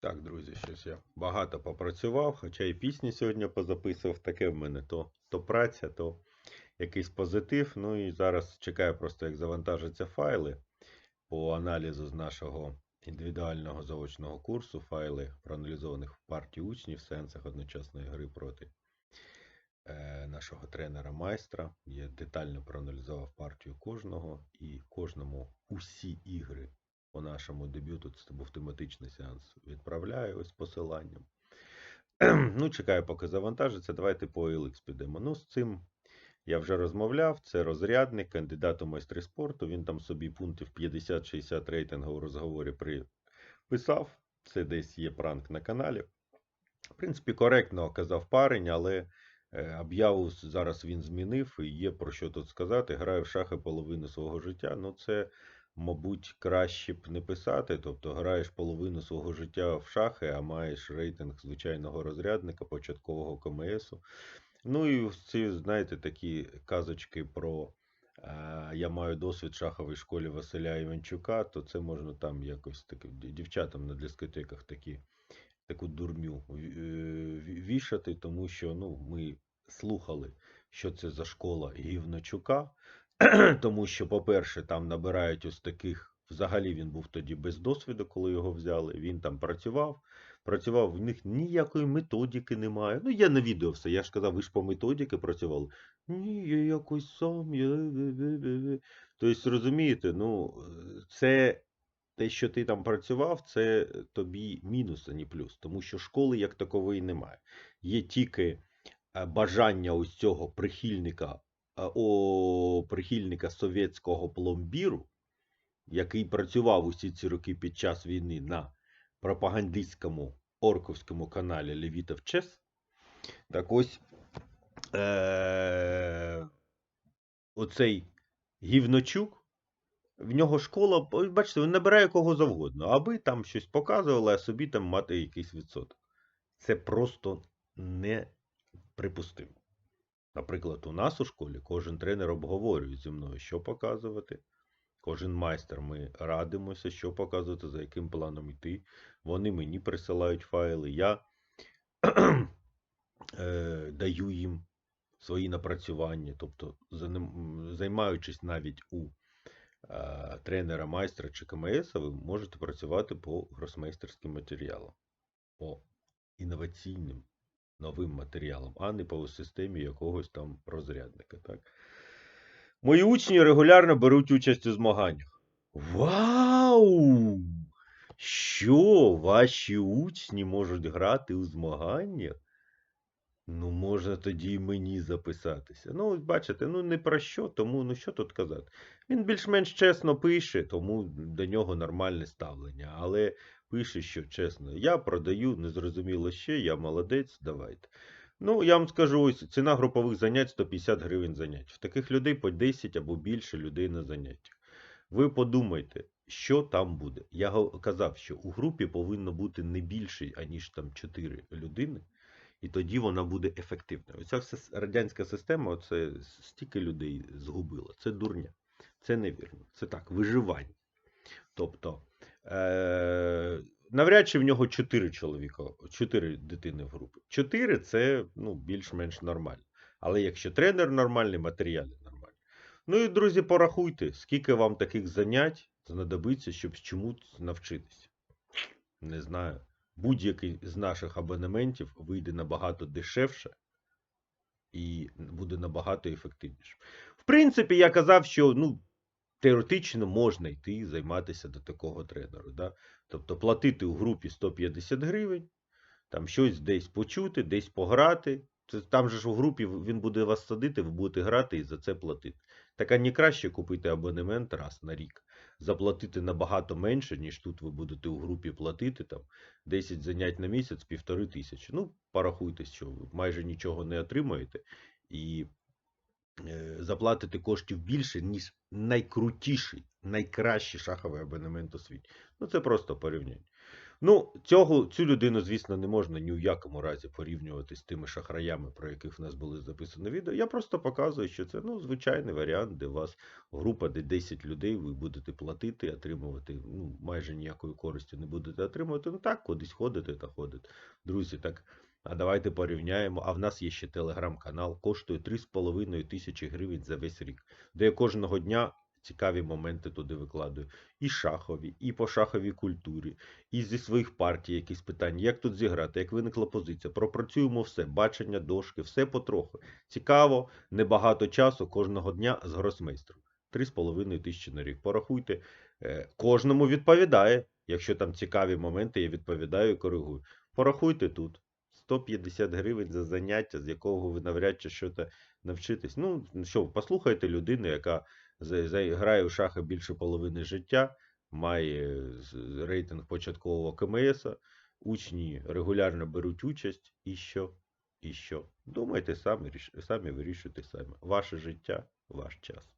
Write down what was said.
Так, друзі, щось я багато попрацював, хоча і пісні сьогодні позаписував. Таке в мене то, то праця, то якийсь позитив. Ну і зараз чекаю просто, як завантажаться файли по аналізу з нашого індивідуального заочного курсу, файли проаналізованих в партії учнів в сенсах одночасної гри проти е, нашого тренера майстра. Я детально проаналізував партію кожного і кожному усі ігри по нашому дебюту. Це був тематичний сеанс. Відправляю ось посиланням. Ну, чекаю, поки завантажиться. Давайте по OLX підемо. Ну, з цим я вже розмовляв. Це розрядник, кандидат у майстри спорту. Він там собі пунктів 50-60 рейтингу у розговорі приписав. Це десь є пранк на каналі. В принципі, коректно казав парень, але е, об'яву зараз він змінив і є про що тут сказати. Граю в шахи половину свого життя. Ну, це, мабуть, краще б не писати. Тобто граєш половину свого життя в шахи, а маєш рейтинг звичайного розрядника, початкового КМСу. Ну і ці, знаєте, такі казочки про е, я маю досвід в шаховій школі Василя Іванчука, то це можна там якось таки дівчатам на дискотеках такі, таку дурню е, вішати, тому що ну, ми слухали, що це за школа Гівночука. Тому що, по-перше, там набирають ось таких. Взагалі він був тоді без досвіду, коли його взяли. Він там працював. Працював, в них ніякої методики немає. Ну, я на відео все. Я ж казав, ви ж по методіки працювали. Ні, я якось сам. Я... Тобто, розумієте, ну, це те, що ти там працював, це тобі мінус, а не плюс. Тому що школи як такової немає. Є тільки е, бажання ось цього прихильника, о, прихильника совєтського пломбіру, який працював усі ці роки під час війни на пропагандистському орковському каналі Левітов Чес. Так ось е- оцей Гівночук, в нього школа, бачите, він набирає кого завгодно, аби там щось показували, а собі там мати якийсь відсоток. Це просто неприпустимо. Наприклад, у нас у школі кожен тренер обговорює зі мною, що показувати. Кожен майстер ми радимося, що показувати, за яким планом йти. Вони мені присилають файли, я е, даю їм свої напрацювання. Тобто, займаючись навіть у е, тренера майстра чи КМС, ви можете працювати по гросмейстерським матеріалам, по інноваційним новим матеріалам, а не по системі якогось там розрядника. Так? Мої учні регулярно беруть участь у змаганнях. Вау! Що ваші учні можуть грати у змаганнях? Ну, можна тоді і мені записатися. Ну, бачите, ну не про що, тому ну що тут казати. Він більш-менш чесно пише, тому до нього нормальне ставлення. Але пише, що чесно, я продаю, незрозуміло ще, я молодець, давайте. Ну, я вам скажу, ось ціна групових занять 150 гривень занять. В таких людей по 10 або більше людей на заняттях. Ви подумайте, що там буде. Я казав, що у групі повинно бути не більше, аніж там 4 людини, і тоді вона буде ефективною. Оця радянська система, оце стільки людей згубила. Це дурня. Це невірно. Це так, виживання. Тобто, е- навряд чи в нього 4 чоловіка, 4 дитини в групі. 4 це ну, більш-менш нормально. Але якщо тренер нормальний, матеріали нормальні. Ну і, друзі, порахуйте, скільки вам таких занять знадобиться, щоб чомусь навчитися. Не знаю. Будь-який з наших абонементів вийде набагато дешевше і буде набагато ефективніше. В принципі, я казав, що ну, теоретично можна йти займатися до такого тренеру. Да? Тобто платити у групі 150 гривень, там щось десь почути, десь пограти. Це, там же ж у групі він буде вас садити, ви будете грати і за це платити. Так а не краще купити абонемент раз на рік, заплатити набагато менше, ніж тут ви будете у групі платити там 10 занять на місяць, півтори тисячі. Ну, порахуйте, що ви майже нічого не отримаєте і заплатите коштів більше, ніж найкрутіший, найкращий шаховий абонемент у світі. Ну, це просто порівняння. Ну, цього, цю людину, звісно, не можна ні в якому разі порівнювати з тими шахраями, про яких в нас були записані відео. Я просто показую, що це ну, звичайний варіант, де у вас група, де 10 людей, ви будете платити, отримувати, ну, майже ніякої користі не будете отримувати. Ну так, кудись ходите та ходите. Друзі, так. А давайте порівняємо. А в нас є ще телеграм-канал, коштує 3,5 тисячі гривень за весь рік, де я кожного дня цікаві моменти туди викладую. І шахові, і по шаховій культурі, і зі своїх партій якісь питання, як тут зіграти, як виникла позиція. Пропрацюємо все, бачення, дошки, все потроху. Цікаво, небагато часу кожного дня з гросмейстром. 3,5 тисячі на рік. Порахуйте, Е, кожному відповідає. Якщо там цікаві моменти, я відповідаю і коригую. Порахуйте тут. 150 гривень за заняття, з якого ви навряд чи щось навчитесь. Ну, що, послухайте людину, яка грає в шахи більше половини життя, має рейтинг початкового КМС, учні регулярно беруть участь, і що? І що? Думайте самі, самі вирішуйте самі. Ваше життя, ваш час.